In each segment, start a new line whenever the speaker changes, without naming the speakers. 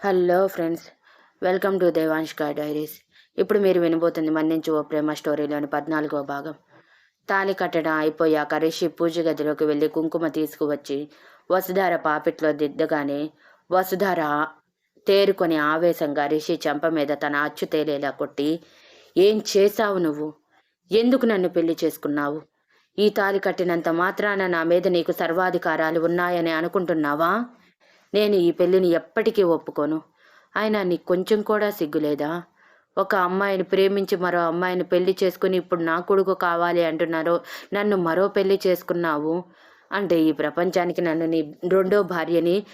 Hello friends welcome to దేవాంష్కా diaries. ఇప్పుడు మీరు వినబోతుంది మన్నించి ఓ ప్రేమ స్టోరీలోని పద్నాలుగో భాగం. తాళి కట్టడం అయిపోయాక రిషి పూజ గదిలోకి వెళ్ళి కుంకుమ తీసుకువచ్చి వసుధార పాపిట్లో దిద్దగానే వసుధార తేరుకొని ఆవేశంగా రిషి చెంప మీద తన అచ్చు తేలేలా కొట్టి ఏం చేశావు నువ్వు? ఎందుకు నన్ను పెళ్ళి చేసుకున్నావు? ఈ తాలి కట్టినంత మాత్రాన నా మీద నీకు సర్వాధికారాలు ఉన్నాయని అనుకుంటున్నావా? నేను ఈ పెళ్ళిని ఎప్పటికీ ఒప్పుకోను. అయినా నీకు కొంచెం కూడా సిగ్గులేదా? ఒక అమ్మాయిని ప్రేమించి మరో అమ్మాయిని పెళ్ళి చేసుకుని ఇప్పుడు నా కొడుకు కావాలి అంటున్నారు నన్ను మరో పెళ్ళి చేసుకున్నావు? అంటే ఈ ప్రపంచానికి నన్ను నీ రెండో భార్యని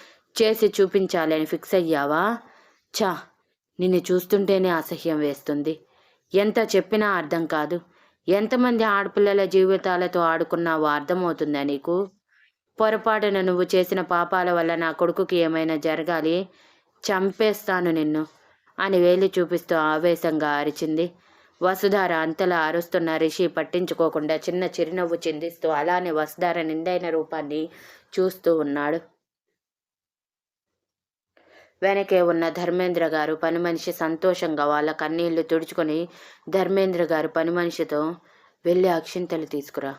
చేసి చూపించాలని ఫిక్స్ అయ్యావా? చా నిన్ను చూస్తుంటేనే అసహ్యం వేస్తుంది. ఎంత చెప్పినా అర్థం కాదు. ఎంతమంది ఆడపిల్లల జీవితాలతో ఆడుకున్నావో అర్థమవుతుందా నీకు? పొరపాటున నువ్వు చేసిన పాపాల వల్ల నా కొడుకుకి ఏమైనా జరగాలి? చంపేస్తాను నిన్ను అని వేలి చూపిస్తూ ఆవేశంగా అరిచింది. వసుధార అంతలా అరుస్తున్న రిషి పట్టించుకోకుండా చిన్న చిరునవ్వు చిందిస్తూ అలానే వసుధార నిండైన రూపాన్ని చూస్తూ ఉన్నాడు. వెనకే ఉన్న ధర్మేంద్ర గారు పని మనిషి సంతోషంగా వాళ్ళ కన్నీళ్ళు తుడుచుకొని ధర్మేంద్ర గారు పని మనిషితో వెళ్ళి అక్షింతలు తీసుకురా.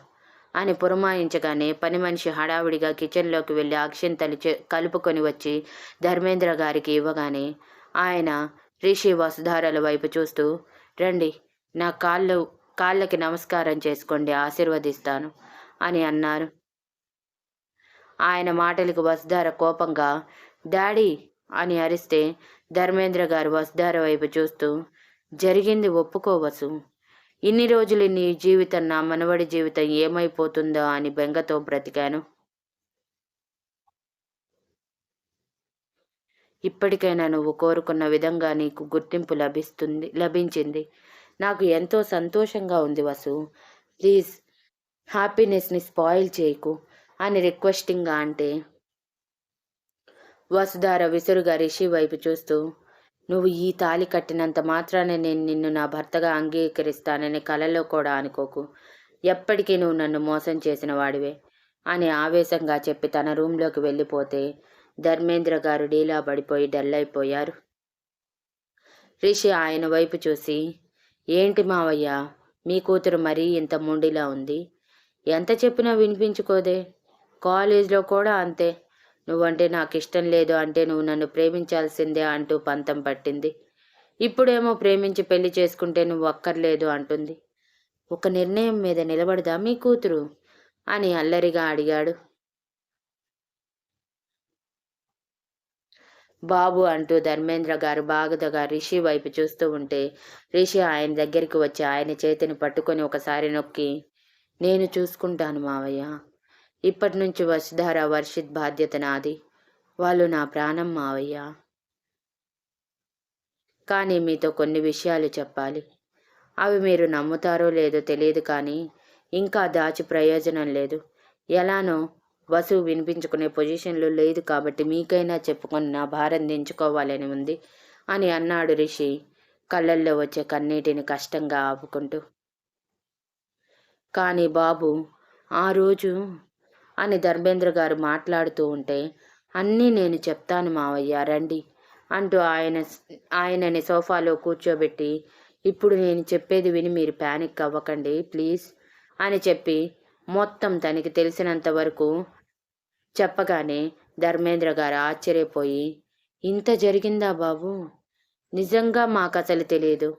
అని పురమాయించగానే పని మనిషి హడావిడిగా కిచెన్లోకి వెళ్ళి అక్షింతలు కలుపుకొని వచ్చి ధర్మేంద్ర గారికి ఇవ్వగానే ఆయన రిషి వసుధారల వైపు చూస్తూ రండి నా కాళ్ళు కాళ్ళకి నమస్కారం చేసుకోండి ఆశీర్వదిస్తాను అని అన్నారు. ఆయన మాటలకు వసుధార కోపంగా డాడీ అని అరిస్తే ధర్మేంద్ర గారు వసుధార వైపు చూస్తూ జరిగింది ఒప్పుకోవసు ఇన్ని రోజులు నీ జీవితం నా మనవడి జీవితం ఏమైపోతుందో అని బెంగతో బ్రతికాను. ఇప్పటికైనా నువ్వు కోరుకున్న విధంగా నీకు గుర్తింపు లభిస్తుంది లభించింది. నాకు ఎంతో సంతోషంగా ఉంది వసు. ప్లీజ్ హ్యాపీనెస్ని స్పాయిల్ చేయకు అని రిక్వెస్టింగ్గా అంటే వసుధార విసురుగా రిషి వైపు చూస్తూ నువ్వు ఈ తాలి కట్టినంత మాత్రాన నేను నిన్ను నా భర్తగా అంగీకరిస్తానని కలలో కూడా అనుకోకు. ఎప్పటికీ నువ్వు నన్ను మోసం చేసిన వాడివే అని ఆవేశంగా చెప్పి తన రూంలోకి వెళ్ళిపోతే ధర్మేంద్ర గారు డీలా పడిపోయి డల్ అయిపోయారు రిషి ఆయన వైపు చూసి ఏంటి మావయ్య మీ కూతురు మరీ ఇంత మొండిలా ఉంది? ఎంత చెప్పినా వినిపించుకోదే. కాలేజ్లో కూడా అంతే. నువ్వంటే నాకు ఇష్టం లేదు అంటే నువ్వు నన్ను ప్రేమించాల్సిందే అంటూ పంతం పట్టింది. ఇప్పుడేమో ప్రేమించి పెళ్ళి చేసుకుంటే నువ్వు అక్కర్లేదు అంటుంది. ఒక నిర్ణయం మీద నిలబడదా మీ కూతురు? అని అల్లరిగా అడిగాడు. బాబు అంటూ ధర్మేంద్ర గారు బాగుదగా రిషి వైపు చూస్తూ ఉంటే రిషి ఆయన దగ్గరికి వచ్చి ఆయన చేతిని పట్టుకొని ఒకసారి నొక్కి నేను చూసుకుంటాను మావయ్య. ఇప్పటి నుంచి వసుధార వర్షిత్ బాధ్యత నాది వాళ్ళు నా ప్రాణం మావయ్యా. కానీ మీతో కొన్ని విషయాలు చెప్పాలి. అవి మీరు నమ్ముతారో లేదో తెలియదు కానీ ఇంకా దాచి ప్రయోజనం లేదు. ఎలానో వసు వినిపించుకునే పొజిషన్లో లేదు కాబట్టి మీకైనా చెప్పుకొని నా భారం దించుకోవాలని ఉంది అని అన్నాడు రిషి కళ్ళల్లో వచ్చే కన్నీటిని కష్టంగా ఆపుకుంటూ. కానీ బాబు ఆ రోజు అని ధర్మేంద్ర గారు మాట్లాడుతూ ఉంటే అన్నీ నేను చెప్తాను మావయ్య రండి అంటూ ఆయన ఆయనని సోఫాలో కూర్చోబెట్టి ఇప్పుడు నేను చెప్పేది విని మీరు ప్యానిక్ అవ్వకండి ప్లీజ్ అని చెప్పి మొత్తం తనకి తెలిసినంత వరకు చెప్పగానే ధర్మేంద్ర గారు ఆశ్చర్యపోయి ఇంత జరిగిందా బాబు? నిజంగా మాకు అసలు తెలియదు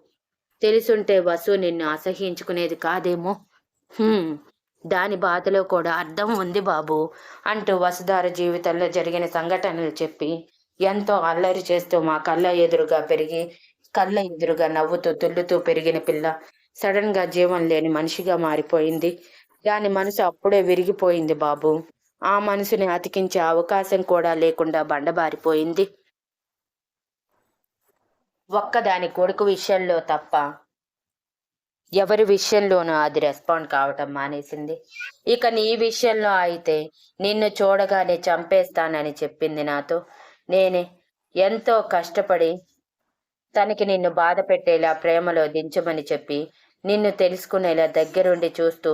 తెలుసుంటే వసు నిన్ను అసహించుకునేది కాదేమో? దాని బాధలో కూడా అర్థం ఉంది బాబు అంటూ వసుధార జీవితంలో జరిగిన సంఘటనలు చెప్పి ఎంతో అల్లరి చేస్తూ మా కళ్ళ ఎదురుగా పెరిగి కళ్ళ ఎదురుగా నవ్వుతూ తుల్లుతూ పెరిగిన పిల్ల సడన్గా జీవం లేని మనిషిగా మారిపోయింది. దాని మనసు అప్పుడే విరిగిపోయింది బాబు. ఆ మనసుని అతికించే అవకాశం కూడా లేకుండా బండబారిపోయింది. ఒక్కదాని కొడుకు విషయంలో తప్ప ఎవరి విషయంలోనూ అది రెస్పాండ్ కావటం మానేసింది. ఇక నీ విషయంలో అయితే నిన్ను చూడగానే చంపేస్తానని చెప్పింది నాతో. నేనే ఎంతో కష్టపడి తనకి నిన్ను బాధ పెట్టేలా ప్రేమలో దించమని చెప్పి నిన్ను తెలుసుకునేలా దగ్గరుండి చూస్తూ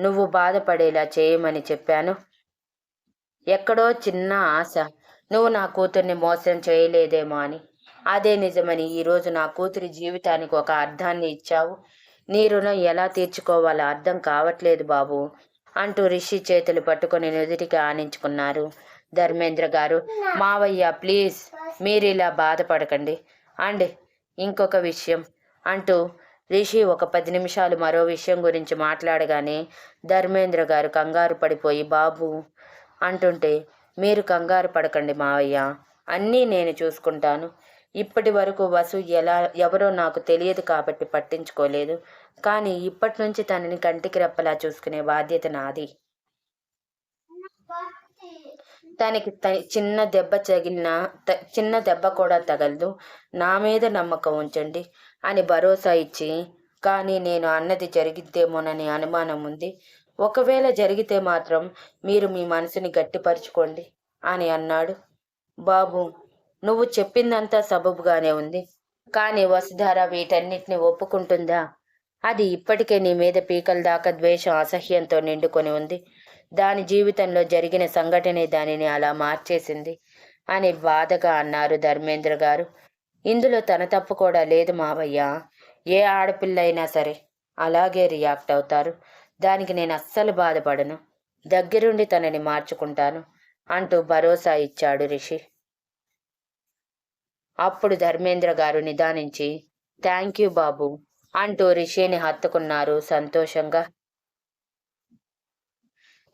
నువ్వు బాధపడేలా చేయమని చెప్పాను. ఎక్కడో చిన్న ఆశ నువ్వు నా కూతుర్ని మోసం చేయలేదేమో అని. అదే నిజమని ఈరోజు నా కూతురి జీవితానికి ఒక అర్థాన్ని ఇచ్చావు. నీ రుణం ఎలా తీర్చుకోవాలో అర్థం కావట్లేదు బాబు అంటూ రిషి చేతులు పట్టుకొని నుదుటికి ఆనించుకున్నారు. ధర్మేంద్ర గారు మావయ్య ప్లీజ్ మీరు ఇలా బాధపడకండి. అండ్ ఇంకొక విషయం అంటూ రిషి ఒక పది నిమిషాలు మరో విషయం గురించి మాట్లాడగానే ధర్మేంద్ర గారు కంగారు పడిపోయి బాబు అంటుంటే మీరు కంగారు పడకండి మావయ్య అన్నీ నేను చూసుకుంటాను. ఇప్పటి వరకు వసు ఎలా ఎవరో నాకు తెలియదు కాబట్టి పట్టించుకోలేదు. కానీ ఇప్పటి నుంచి తనని కంటికి రెప్పలా చూసుకునే బాధ్యత నాది. తనకి చిన్న దెబ్బ తగిలినా చిన్న దెబ్బ కూడా తగలదు. నా మీద నమ్మకం ఉంచండి అని భరోసా ఇచ్చి కానీ నేను అన్నది జరిగిద్దేమోనని అనుమానం ఉంది. ఒకవేళ జరిగితే మాత్రం మీరు మీ మనసుని గట్టిపరుచుకోండి అని అన్నాడు. బాబు నువ్వు చెప్పిందంతా సబబుగానే ఉంది. కానీ వసుధార వీటన్నిటిని ఒప్పుకుంటుందా? అది ఇప్పటికే నీ మీద పీకల దాకా ద్వేషం అసహ్యంతో నిండుకొని ఉంది. దాని జీవితంలో జరిగిన సంఘటనే దానిని అలా మార్చేసింది అని బాధగా అన్నారు ధర్మేంద్ర గారు. ఇందులో తన తప్పు కూడా లేదు మావయ్య. ఏ ఆడపిల్ల అయినా సరే అలాగే రియాక్ట్ అవుతారు. దానికి నేను అస్సలు బాధపడను. దగ్గరుండి తనని మార్చుకుంటాను అంటూ భరోసా ఇచ్చాడు రిషి. అప్పుడు ధర్మేంద్ర గారు నిదానించి థ్యాంక్ యూ బాబు అంటూ రిషిని హత్తుకున్నారు సంతోషంగా.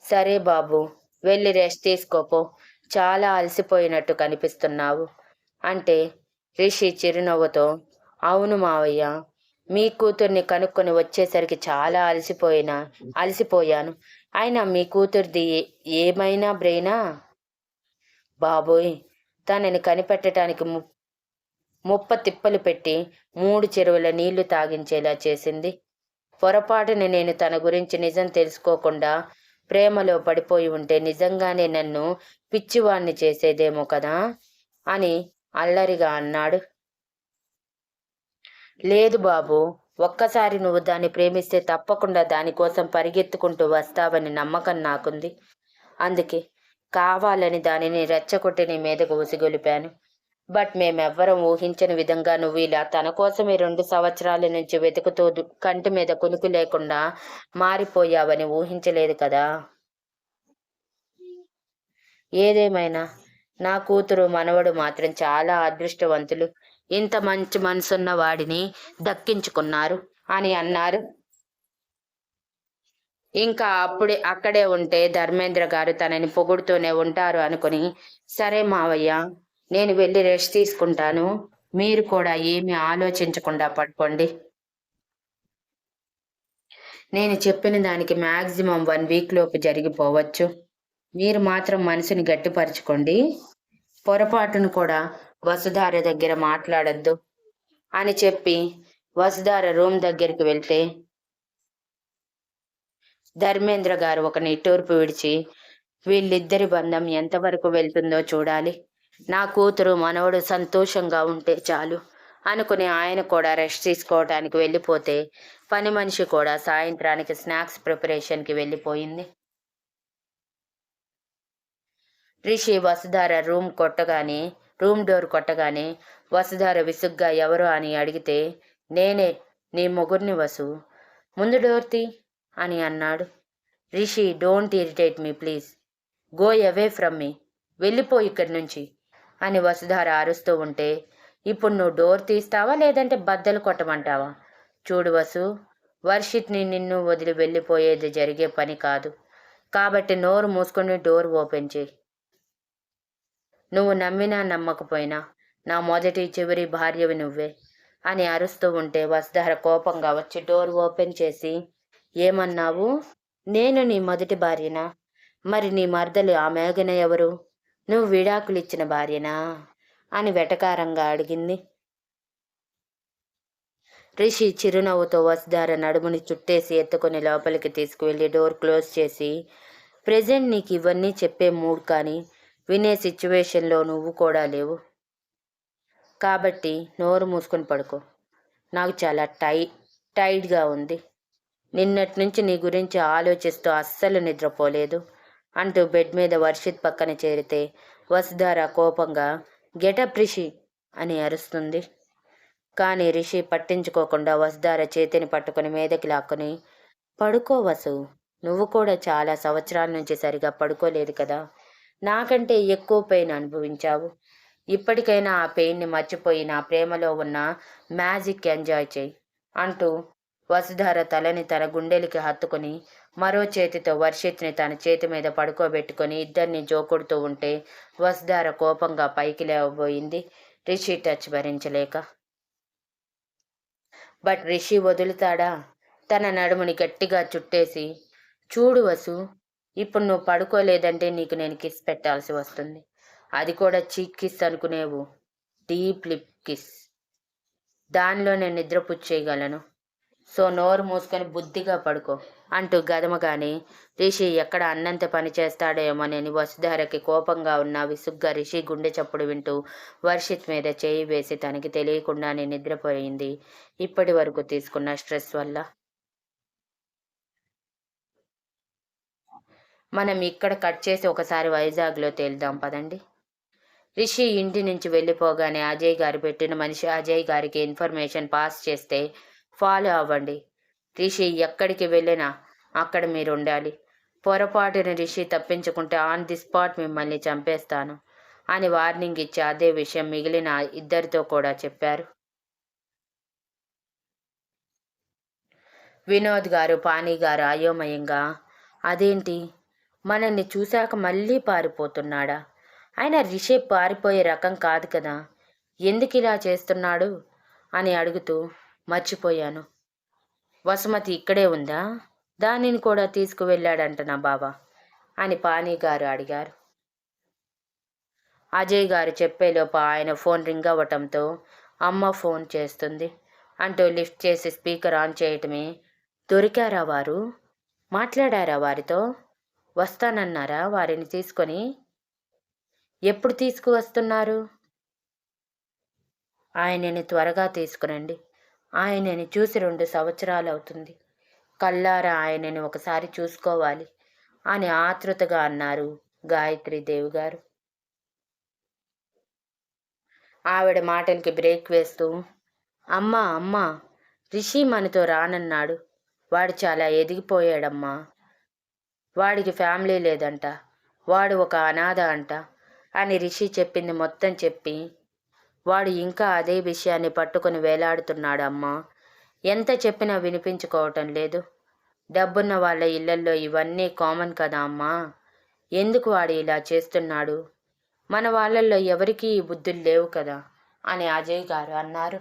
సరే బాబు వెళ్ళి రెస్ట్ తీసుకోపో చాలా అలసిపోయినట్టు కనిపిస్తున్నావు అంటే రిషి చిరునవ్వుతో అవును మావయ్య మీ కూతుర్ని కనుక్కొని వచ్చేసరికి చాలా అలసిపోయినా అలసిపోయాను. అయినా మీ కూతురిది ఏమైనా బ్రెయినా? బాబోయ్ తనని కనిపెట్టడానికి ము ముప్ప తిప్పలు పెట్టి మూడు చెరువుల నీళ్ళు తాగించేలా చేసింది. పొరపాటున నేను తన గురించి నిజం తెలుసుకోకుండా ప్రేమలో పడిపోయి ఉంటే నిజంగానే నన్ను పిచ్చివాణ్ణి చేసేదేమో కదా? అని అల్లరిగా అన్నాడు. లేదు బాబు ఒక్కసారి నువ్వు దాన్ని ప్రేమిస్తే తప్పకుండా దానికోసం పరిగెత్తుకుంటూ వస్తావని నమ్మకం నాకుంది. అందుకే కావాలని దానిని రెచ్చగొట్టి నీ మీదకు ఉసిగొలిపాను. బట్ మేమెవ్వరం ఊహించని విధంగా నువ్వు ఇలా తన కోసమే రెండు సంవత్సరాల నుంచి వెతుకుతూ కంటి మీద కునుకు లేకుండా మారిపోయావని ఊహించలేదు కదా. ఏదేమైనా నా కూతురు మనవడు మాత్రం చాలా అదృష్టవంతులు. ఇంత మంచి మనసున్న వాడిని దక్కించుకున్నారు అని అన్నారు. ఇంకా అప్పుడే అక్కడే ఉంటే ధర్మేంద్ర గారు తనని పొగుడుతూనే ఉంటారు అనుకుని సరే మావయ్య నేను వెళ్ళి రెస్ట్ తీసుకుంటాను. మీరు కూడా ఏమి ఆలోచించకుండా పడుకోండి. నేను చెప్పిన దానికి మ్యాక్సిమం వన్ వీక్ లోపు జరిగిపోవచ్చు. మీరు మాత్రం మనసుని గట్టిపరచుకోండి. పొరపాటును కూడా వసుధార దగ్గర మాట్లాడద్దు అని చెప్పి వసుధార రూమ్ దగ్గరికి వెళ్తే ధర్మేంద్ర గారు ఒక నిట్టూర్పు విడిచి వీళ్ళిద్దరి బంధం ఎంతవరకు వెళ్తుందో చూడాలి. నా కూతురు మనవడు సంతోషంగా ఉంటే చాలు అనుకుని ఆయన కూడా రెస్ట్ తీసుకోవడానికి వెళ్ళిపోతే పని మనిషి కూడా సాయంత్రానికి స్నాక్స్ ప్రిపరేషన్కి వెళ్ళిపోయింది. రిషి వసుధార రూమ్ కొట్టగానే రూమ్ డోర్ కొట్టగానే వసుధార విసుగ్గా ఎవరు అని అడిగితే నేనే నీ మొగుడిని వసు. ముందు డోర్తి అని అన్నాడు. Rishi don't irritate me please. Go away from me. వెళ్ళిపో ఇక్కడి నుంచి. అని వసుధార అరుస్తూ ఉంటే ఇప్పుడు నువ్వు డోర్ తీస్తావా లేదంటే బద్దలు కొట్టమంటావా? చూడు వసు వర్షిత్ని నిన్ను వదిలి వెళ్ళిపోయేది జరిగే పని కాదు. కాబట్టి నోరు మూసుకొని డోర్ ఓపెన్ చేయి. నువ్వు నమ్మినా నమ్మకపోయినా నా మొదటి చివరి భార్యవి నువ్వే అని అరుస్తూ ఉంటే వసుధార కోపంగా వచ్చి డోర్ ఓపెన్ చేసి ఏమన్నావు? నేను నీ మొదటి భార్యనా? మరి నీ మర్దలు ఆ మేఘన ఎవరు? నువ్వు విడాకులిచ్చిన భార్యనా? అని వెటకారంగా అడిగింది. రిషి చిరునవ్వుతో వసుధార నడుముని చుట్టేసి ఎత్తుకొని లోపలికి తీసుకువెళ్ళి డోర్ క్లోజ్ చేసి ప్రజెంట్ నీకు ఇవన్నీ చెప్పే మూడ్ కానీ వినే సిచ్యువేషన్లో నువ్వు కూడా లేవు. కాబట్టి నోరు మూసుకొని పడుకో. నాకు చాలా టై టైట్గా ఉంది. నిన్నటి నుంచి నీ గురించి ఆలోచిస్తూ అస్సలు నిద్రపోలేదు. అంటూ బెడ్ మీద వర్షిత్ పక్కన చేరితే వసుధార కోపంగా గెటప్ రిషి అని అరుస్తుంది. కానీ రిషి పట్టించుకోకుండా వసుధార చేతిని పట్టుకుని మీదకి లాక్కుని పడుకో వసు నువ్వు కూడా చాలా సంవత్సరాల నుంచి సరిగా పడుకోలేదు కదా నాకంటే ఎక్కువ పెయిన్ అనుభవించావు. ఇప్పటికైనా ఆ పెయిన్ని మర్చిపోయి నా ప్రేమలో ఉన్న మ్యాజిక్ ఎంజాయ్ చేయి అంటూ వసుధార తలని తన గుండెలకి హత్తుకుని మరో చేతితో వర్షిత్ని తన చేతి మీద పడుకోబెట్టుకొని ఇద్దరిని జోకొడుతూ ఉంటే వసుధార కోపంగా పైకి లేవబోయింది. రిషి టచ్ భరించలేక. బట్ రిషి వదులుతాడా? తన నడుముని గట్టిగా చుట్టేసి చూడు వసు ఇప్పుడు నువ్వు పడుకోలేదంటే నీకు నేను కిస్ పెట్టాల్సి వస్తుంది. అది కూడా చీక్ కిస్ అనుకునేవు. Deep lip kiss. దానిలో నేను నిద్రపుచ్చేయగలను. సో నోరు మూసుకొని బుద్ధిగా పడుకో అంటూ గదమగాని రిషి ఎక్కడ అన్నంత పని చేస్తాడేమోనని వసుధారకి కోపంగా ఉన్న విసుగ్గా రిషి గుండె చప్పుడు వింటూ వర్షిత్ మీద చేయి వేసి తనకి తెలియకుండానే నిద్రపోయింది ఇప్పటి వరకు తీసుకున్న స్ట్రెస్ వల్ల. మనం ఇక్కడ కట్ చేసి ఒకసారి వైజాగ్లో తేలుదాం పదండి. రిషి ఇంటి నుంచి వెళ్ళిపోగానే అజయ్ గారు పెట్టిన మనిషి అజయ్ గారికి ఇన్ఫర్మేషన్ పాస్ చేస్తే ఫాలో అవ్వండి. రిషి ఎక్కడికి వెళ్ళినా అక్కడ మీరు ఉండాలి పొరపాటున రిషి తప్పించుకుంటే ఆన్ ది స్పాట్ మిమ్మల్ని చంపేస్తాను అని వార్నింగ్ ఇచ్చి అదే విషయం మిగిలిన ఇద్దరితో కూడా చెప్పారు. వినోద్ గారు పానీ గారు అయోమయంగా అదేంటి? మనల్ని చూశాక మళ్ళీ పారిపోతున్నాడా? ఆయన రిషి పారిపోయే రకం కాదు కదా. ఎందుకు ఇలా చేస్తున్నాడు? అని అడుగుతూ మర్చిపోయాను. వసుమతి ఇక్కడే ఉందా? దానిని కూడా తీసుకువెళ్ళాడంట నా బావ అని పానీ గారు అడిగారు. అజయ్ గారు చెప్పేలోపు ఆయన ఫోన్ రింగ్ అవ్వటంతో అమ్మ ఫోన్ చేస్తుంది అంటూ లిఫ్ట్ చేసి స్పీకర్ ఆన్ చేయటమే. దొరికారా వారు? మాట్లాడారా వారితో? వస్తానన్నారా వారిని తీసుకొని? ఎప్పుడు తీసుకువస్తున్నారు? ఆయనని త్వరగా తీసుకురండి. ఆయనని చూసి రెండు సంవత్సరాలు అవుతుంది కల్లారా ఆయనని ఒకసారి చూసుకోవాలి అని ఆతృతగా అన్నారు గాయత్రి దేవి గారు ఆవిడ మాటలకి బ్రేక్ వేస్తూ అమ్మా అమ్మా రిషి మనతో రానన్నాడు. వాడు చాలా ఎదిగిపోయాడమ్మా. వాడికి ఫ్యామిలీ లేదంట. వాడు ఒక అనాథ అంట అని రిషి చెప్పింది మొత్తం చెప్పి వాడు ఇంకా అదే విషయాన్ని పట్టుకుని వేలాడుతున్నాడమ్మా. ఎంత చెప్పినా వినిపించుకోవటం లేదు. డబ్బున్న వాళ్ళ ఇళ్ళల్లో ఇవన్నీ కామన్ కదా అమ్మా. ఎందుకు వాడు ఇలా చేస్తున్నాడు? మన వాళ్ళల్లో ఎవరికీ ఈ బుద్ధులు లేవు కదా అని అజయ్ గారు అన్నారు.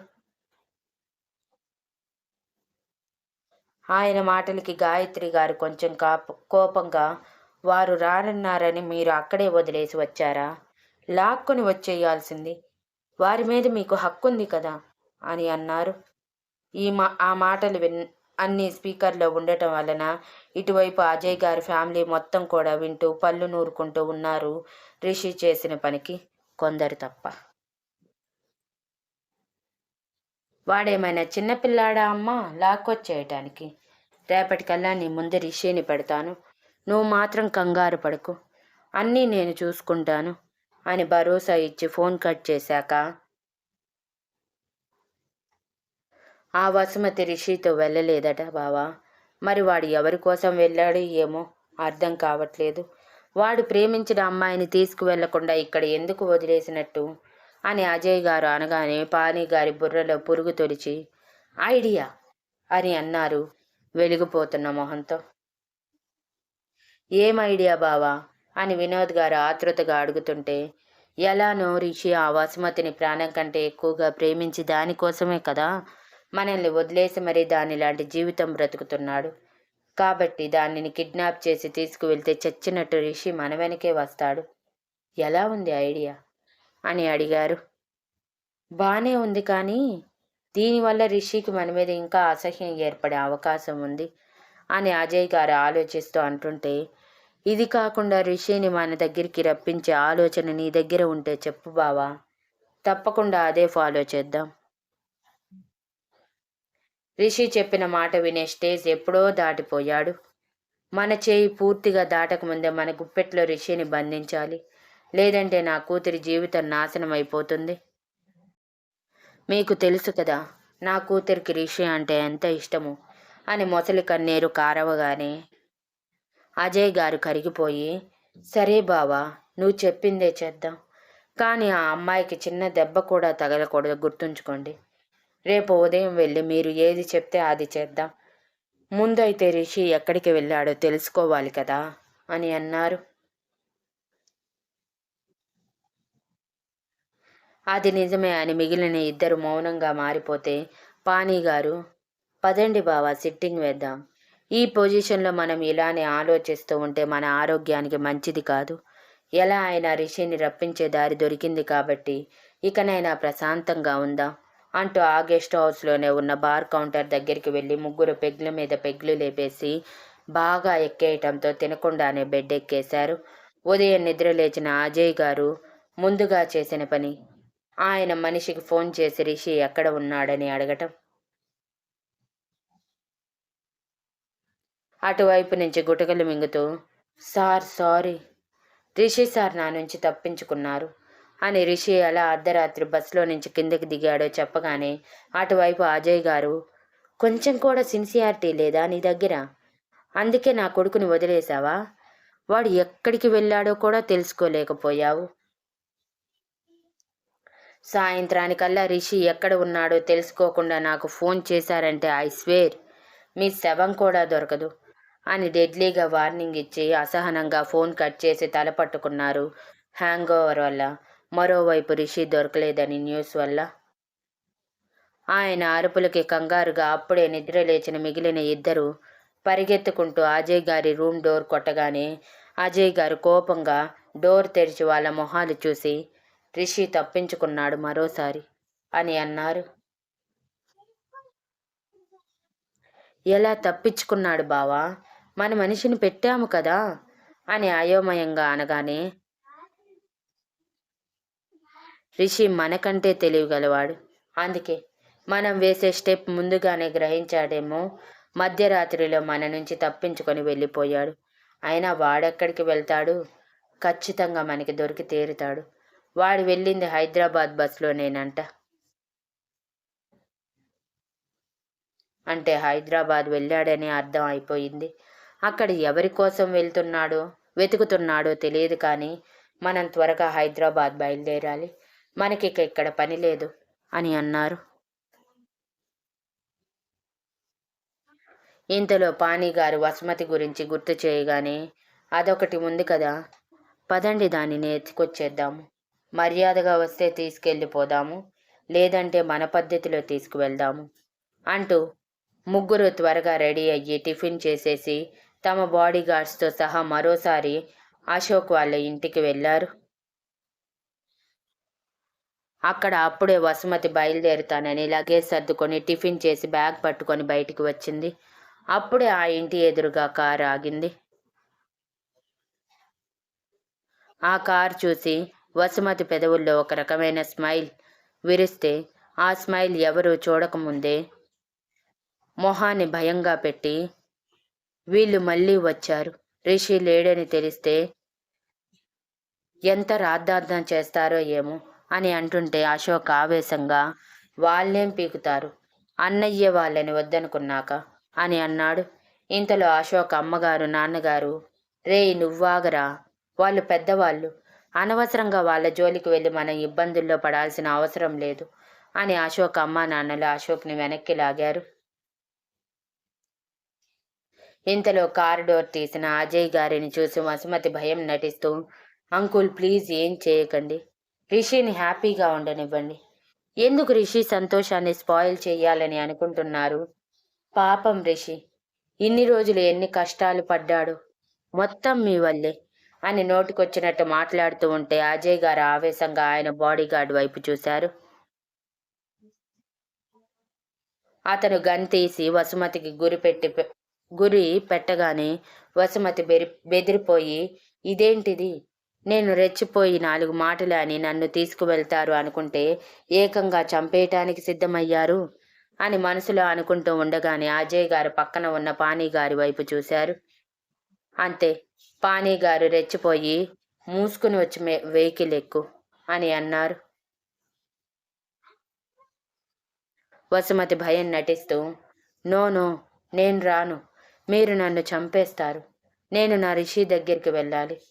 ఆయన మాటలకి గాయత్రి గారు కొంచెం కాప కోపంగా వారు రానన్నారని మీరు అక్కడే వదిలేసి వచ్చారా? లాక్కొని వచ్చేయాల్సింది. వారి మీద మీకు హక్కుంది కదా? అని అన్నారు. ఈ మా ఆ మాటలు విన్ అన్ని స్పీకర్లో ఉండటం వలన ఇటువైపు అజయ్ గారి ఫ్యామిలీ మొత్తం కూడా వింటూ పళ్ళు నూరుకుంటూ ఉన్నారు రిషి చేసిన పనికి కొందరు తప్ప. వాడేమైనా చిన్నపిల్లాడా అమ్మ? లాక్కొచ్చేయటానికి. రేపటికల్లా నీ ముందు రిషిని పెడతాను. నువ్వు మాత్రం కంగారు పడకు. అన్నీ నేను చూసుకుంటాను. అని భరోసా ఇచ్చి ఫోన్ కట్ చేశాక ఆ వసుమతి రిషితో వెళ్ళలేదట బావా. మరి వాడు ఎవరి కోసం వెళ్ళాడు ఏమో అర్థం కావట్లేదు. వాడు ప్రేమించిన అమ్మాయిని తీసుకువెళ్ళకుండా ఇక్కడ ఎందుకు వదిలేసినట్టు? అని అజయ్ గారు అనగానే పానీ గారి బుర్రలో పురుగు తొలిచి ఐడియా అని అన్నారు వెలిగిపోతున్న మొహంతో. ఏం ఐడియా బావా? అని వినోద్ గారు ఆతృతగా అడుగుతుంటే ఎలానో రిషి ఆ వసుమతిని ప్రాణం కంటే ఎక్కువగా ప్రేమించి దానికోసమే కదా? మనల్ని వదిలేసి మరీ దాని లాంటి జీవితం బ్రతుకుతున్నాడు. కాబట్టి దానిని కిడ్నాప్ చేసి తీసుకువెళ్తే చచ్చినట్టు రిషి మన వెనకే వస్తాడు. ఎలా ఉంది ఐడియా? అని అడిగారు. బానే ఉంది కానీ దీనివల్ల రిషికి మన మీద ఇంకా అసహ్యం ఏర్పడే అవకాశం ఉంది అని అజయ్ గారు ఆలోచిస్తూ అంటుంటే ఇది కాకుండా రిషిని మన దగ్గరికి రప్పించే ఆలోచన నీ దగ్గర ఉంటే చెప్పు బావా. తప్పకుండా అదే ఫాలో చేద్దాం. రిషి చెప్పిన మాట వినే స్టేజ్ ఎప్పుడో దాటిపోయాడు. మన చేయి పూర్తిగా దాటకముందే మన గుప్పెట్లో రిషిని బంధించాలి. లేదంటే నా కూతురి జీవితం నాశనం అయిపోతుంది. మీకు తెలుసు కదా నా కూతురికి రిషి అంటే ఎంత ఇష్టము అని మొసలి కన్నీరు కారవగానే అజయ్ గారు కరిగిపోయి సరే బావా నువ్వు చెప్పిందే చేద్దాం. కానీ ఆ అమ్మాయికి చిన్న దెబ్బ కూడా తగలకూడదు గుర్తుంచుకోండి. రేపు ఉదయం వెళ్ళి మీరు ఏది చెప్తే అది చేద్దాం. ముందైతే రిషి ఎక్కడికి వెళ్ళాడో తెలుసుకోవాలి కదా అని అన్నారు. అది నిజమే అని మిగిలిన ఇద్దరు మౌనంగా మారిపోతే పానీ గారు పదండి బావా సిట్టింగ్ వేద్దాం. ఈ పొజిషన్లో మనం ఇలానే ఆలోచిస్తూ ఉంటే మన ఆరోగ్యానికి మంచిది కాదు. ఎలా అయినా రిషిని రప్పించే దారి దొరికింది కాబట్టి ఇకనైనా ప్రశాంతంగా ఉందాం? అంటూ ఆ గెస్ట్ హౌస్లోనే ఉన్న బార్ కౌంటర్ దగ్గరికి వెళ్ళి ముగ్గురు పెగ్ల మీద పెగ్లు లేపేసి బాగా ఎక్కేయటంతో తినకుండానే బెడ్ ఎక్కేశారు. ఉదయం నిద్ర లేచిన అజయ్ గారు ముందుగా చేసిన పని. ఆయన మనిషికి ఫోన్ చేసి రిషి ఎక్కడ ఉన్నాడని అడగటం. అటువైపు నుంచి గుటకలు మింగుతూ సార్ సారీ రిషి సార్ నా నుంచి తప్పించుకున్నారు అని రిషి అలా అర్ధరాత్రి బస్సులో నుంచి కిందకి దిగాడో చెప్పగానే అటువైపు అజయ్ గారు కొంచెం కూడా సిన్సియారిటీ లేదా నీ దగ్గర? అందుకే నా కొడుకుని వదిలేశావా? వాడు ఎక్కడికి వెళ్ళాడో కూడా తెలుసుకోలేకపోయావు. సాయంత్రానికల్లా రిషి ఎక్కడ ఉన్నాడో తెలుసుకోకుండా నాకు ఫోన్ చేశారంటే ఐ స్వేర్ మీ శవం కూడా దొరకదు. అని డెడ్లీగా వార్నింగ్ ఇచ్చి అసహనంగా ఫోన్ కట్ చేసి తలపట్టుకున్నారు హ్యాంగ్ ఓవర్ వల్ల. మరోవైపు రిషి దొరకలేదని న్యూస్ వల్ల. ఆయన అరుపులకి కంగారుగా అప్పుడే నిద్ర లేచిన మిగిలిన ఇద్దరు పరిగెత్తుకుంటూ అజయ్ గారి రూమ్ డోర్ కొట్టగానే అజయ్ గారు కోపంగా డోర్ తెరిచి వాళ్ళ మొహాలు చూసి రిషి తప్పించుకున్నాడు మరోసారి అని అన్నారు. ఎలా తప్పించుకున్నాడు బావా? మన మనిషిని పెట్టాము కదా అని అయోమయంగా అనగానే రిషి మనకంటే తెలియగలవాడు అందుకే మనం వేసే స్టెప్ ముందుగానే గ్రహించాడేమో మధ్యరాత్రిలో మన నుంచి తప్పించుకొని వెళ్ళిపోయాడు. అయినా వాడెక్కడికి వెళ్తాడు? ఖచ్చితంగా మనకి దొరికి తీరుతాడు. వాడు వెళ్ళింది హైదరాబాద్ బస్సులోనేనంట అంటే హైదరాబాద్ వెళ్ళాడని అర్థం అయిపోయింది. అక్కడ ఎవరి కోసం వెళ్తున్నాడో వెతుకుతున్నాడో తెలియదు కానీ మనం త్వరగా హైదరాబాద్ బయలుదేరాలి. మనకి ఇక్కడ పని లేదు అని అన్నారు. ఇంతలో పానీగారు వసుమతి గురించి గుర్తు చేయగానే అదొకటి ఉంది కదా పదండి దానిని ఎత్తుకొచ్చేద్దాము మర్యాదగా వస్తే తీసుకెళ్ళిపోదాము లేదంటే మన పద్ధతిలో తీసుకువెళ్దాము అంటూ ముగ్గురు త్వరగా రెడీ అయ్యి టిఫిన్ చేసేసి తమ బాడీ గార్డ్స్తో సహా మరోసారి అశోక్ వాళ్ళ ఇంటికి వెళ్ళారు. అక్కడ అప్పుడే వసుమతి బయలుదేరుతానని లగేజ్ సర్దుకొని టిఫిన్ చేసి బ్యాగ్ పట్టుకొని బయటికి వచ్చింది. అప్పుడే ఆ ఇంటి ఎదురుగా కారు ఆగింది. ఆ కారు చూసి వసుమతి పెదవుల్లో ఒక రకమైన స్మైల్ విరిస్తే ఆ స్మైల్ ఎవరూ చూడకముందే మొహాన్ని భయంగా పెట్టి వీళ్ళు మళ్ళీ వచ్చారు. రిషి లేడని తెలిస్తే ఎంత రాద్ధార్థం చేస్తారో ఏమో అని అంటుంటే అశోక్ ఆవేశంగా వాళ్ళేం పీకుతారు? అన్నయ్య వాళ్ళని వద్దనుకున్నాక అని అన్నాడు. ఇంతలో అశోక్ అమ్మగారు నాన్నగారు రే నువ్వాగరా? వాళ్ళు పెద్దవాళ్ళు. అనవసరంగా వాళ్ళ జోలికి వెళ్ళి మనం ఇబ్బందుల్లో పడాల్సిన అవసరం లేదు అని అశోక్ అమ్మ నాన్నలు అశోక్ని వెనక్కి లాగారు. ఇంతలో కారు డోర్ తీసిన అజయ్ గారిని చూసి వసుమతి భయం నటిస్తూ అంకుల్ ప్లీజ్ ఏం చేయకండి. రిషిని హ్యాపీగా ఉండనివ్వండి. ఎందుకు రిషి సంతోషాన్ని స్పాయిల్ చేయాలని అనుకుంటున్నారు? పాపం రిషి. ఇన్ని రోజులు ఎన్ని కష్టాలు పడ్డాడు. మొత్తం మీ వల్లే అని నోటికొచ్చినట్టు మాట్లాడుతూ ఉంటే అజయ్ గారు ఆవేశంగా ఆయన బాడీగార్డ్ వైపు చూశారు. అతను గన్ తీసి వసుమతికి గురిపెట్టి గురి పెట్టగానే వసుమతి బెరి బెదిరిపోయి ఇదేంటిది? నేను రెచ్చిపోయి నాలుగు మాటలు అని నన్ను తీసుకువెళ్తారు అనుకుంటే ఏకంగా చంపేయటానికి సిద్ధమయ్యారు? అని మనసులో అనుకుంటూ ఉండగానే అజయ్ గారు పక్కన ఉన్న పానీ గారి వైపు చూశారు. అంతే పానీ గారు రెచ్చిపోయి మూసుకుని వచ్చి మే- వెహికల్ ఎక్కు అని అన్నారు. వసుమతి భయం నటిస్తూ నో నో నేను రాను. మీరు నన్ను చంపేస్తారు. నేను నా రిషి దగ్గరికి వెళ్ళాలి.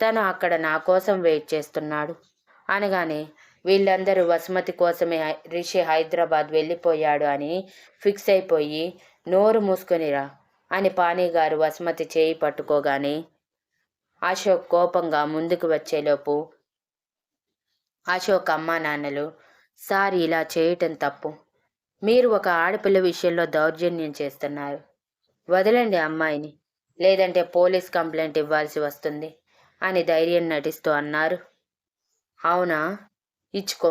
తను అక్కడ నా కోసం వెయిట్ చేస్తున్నాడు. అనగానే వీళ్ళందరూ వసుమతి కోసమే హై- రిషి హైదరాబాద్ వెళ్ళిపోయాడు అని ఫిక్స్ అయిపోయి నోరు మూసుకునిరా అని పానీగారు వసుమతి చేయి పట్టుకోగానే అశోక్ కోపంగా ముందుకు వచ్చేలోపు అశోక్ అమ్మా నాన్నలు సార్ ఇలా చేయటం తప్పు. మీరు ఒక ఆడపిల్ల విషయంలో దౌర్జన్యం చేస్తున్నారు. వదలండి అమ్మాయిని. లేదంటే పోలీస్ కంప్లైంట్ ఇవ్వాల్సి వస్తుంది అని ధైర్యం నటిస్తూ అన్నారు. అవునా? ఇచ్చుకో.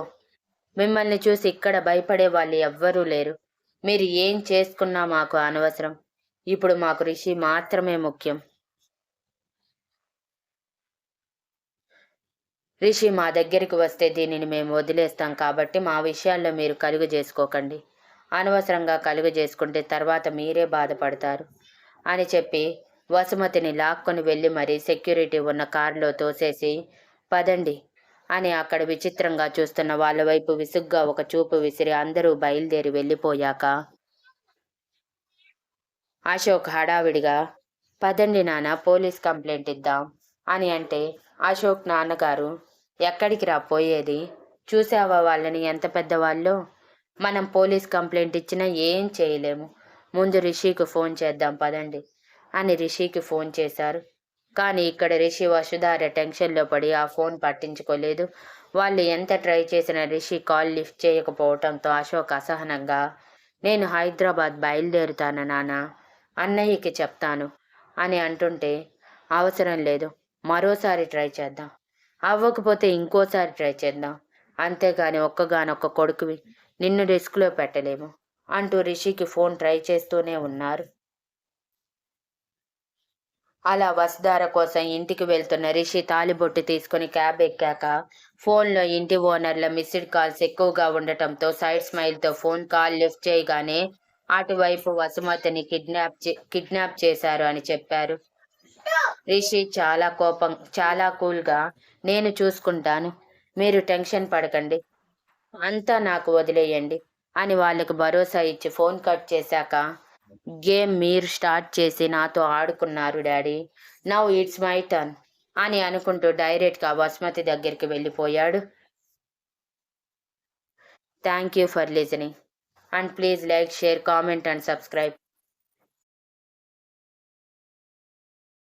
మిమ్మల్ని చూసి ఇక్కడ భయపడే వాళ్ళు ఎవ్వరూ లేరు. మీరు ఏం చేసుకున్నా మాకు అనవసరం. ఇప్పుడు మాకు రిషి మాత్రమే ముఖ్యం. రిషి మా దగ్గరికి వస్తే దీనిని మేము వదిలేస్తాం కాబట్టి మా విషయాల్లో మీరు కలుగు చేసుకోకండి. అనవసరంగా కలుగు చేసుకుంటే తర్వాత మీరే బాధపడతారు అని చెప్పి వసుమతిని లాక్కొని వెళ్ళి మరీ సెక్యూరిటీ ఉన్న కారులో తోసేసి పదండి అని అక్కడ విచిత్రంగా చూస్తున్న వాళ్ళ వైపు విసుగ్గా ఒక చూపు విసిరి అందరూ బయలుదేరి వెళ్ళిపోయాక అశోక్ హడావిడిగా పదండి నాన్న పోలీస్ కంప్లైంట్ ఇద్దాం అని అంటే అశోక్ నాన్నగారు ఎక్కడికి రా పోయేది? చూసావా వాళ్ళని? ఎంత పెద్దవాళ్ళు? మనం పోలీస్ కంప్లైంట్ ఇచ్చినా ఏం చేయలేము. ముందు రిషికి ఫోన్ చేద్దాం పదండి అని రిషికి ఫోన్ చేశారు. కానీ ఇక్కడ రిషి వసుధార టెన్షన్లో పడి ఆ ఫోన్ పట్టించుకోలేదు. వాళ్ళు ఎంత ట్రై చేసినా రిషి కాల్ లిఫ్ట్ చేయకపోవటంతో అశోక్ అసహనంగా నేను హైదరాబాద్ బయలుదేరుతాను నాన్న అన్నయ్యకి చెప్తాను అని అంటుంటే అవసరం లేదు మరోసారి ట్రై చేద్దాం. అవ్వకపోతే ఇంకోసారి ట్రై చేద్దాం. అంతేగాని ఒక్కగానొక్క కొడుకువి నిన్ను రిస్క్లో పెట్టలేము అంటూ రిషికి ఫోన్ ట్రై చేస్తూనే ఉన్నారు. అలా వసుధార కోసం ఇంటికి వెళ్తున్న రిషి తాలిబొట్టు తీసుకుని క్యాబ్ ఎక్కాక ఫోన్లో ఇంటి ఓనర్ల మిస్డ్ కాల్స్ ఎక్కువగా ఉండటంతో సైడ్ స్మైల్తో ఫోన్ కాల్ లిఫ్ట్ చేయగానే అటువైపు వసుమతిని కిడ్నాప్ చే కిడ్నాప్ చేశారు అని చెప్పారు. రిషి చాలా కోపం చాలా కూల్గా నేను చూసుకుంటాను. మీరు టెన్షన్ పడకండి. అంతా నాకు వదిలేయండి అని వాళ్ళకు భరోసా ఇచ్చి ఫోన్ కట్ చేశాక గేమ్ మీరు స్టార్ట్ చేసి నాతో ఆడుకున్నారు daddy. Now it's my turn అని అనుకుంటూ డైరెక్ట్గా బస్మతి దగ్గరికి వెళ్ళిపోయాడు. Thank you for listening and please like share comment and subscribe.